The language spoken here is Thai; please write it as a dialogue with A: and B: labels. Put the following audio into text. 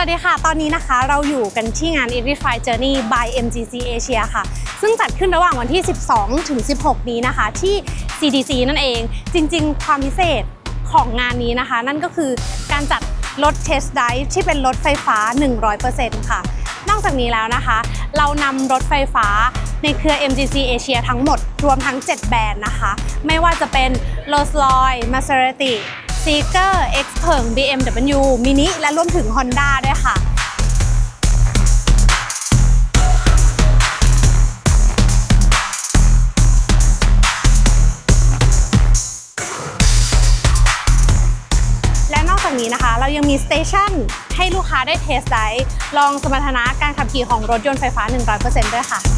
A: สวัสดีค่ะ ตอนนี้นะคะเราอยู่กันที่งาน Edify Journey by MGC Asia ค่ะ ซึ่งจัดขึ้นระหว่างวันที่ 12 ถึง 16 นี้นะคะ ที่ CDC นั่นเอง จริง ๆ ความพิเศษของงานนี้นะคะ นั่นก็คือการจัดรถ Test Drive ที่เป็นรถไฟฟ้า 100%ค่ะ นอกจากนี้แล้วนะคะ เรานำรถไฟฟ้าในเครือ MGC Asia ทั้งหมด รวมทั้ง 7 แบรนด์นะคะ ไม่ว่าจะเป็น Rolls-Royce Maserati Seeker X เพิง BMW Mini และรวมถึง Honda ด้วยค่ะและนอกจากนี้นะคะเรายังมีสเตชันให้ลูกค้าได้เทสไดลองสมรรถนะการขับขี่ของรถยนต์ไฟฟ้า 100%ด้วยค่ะ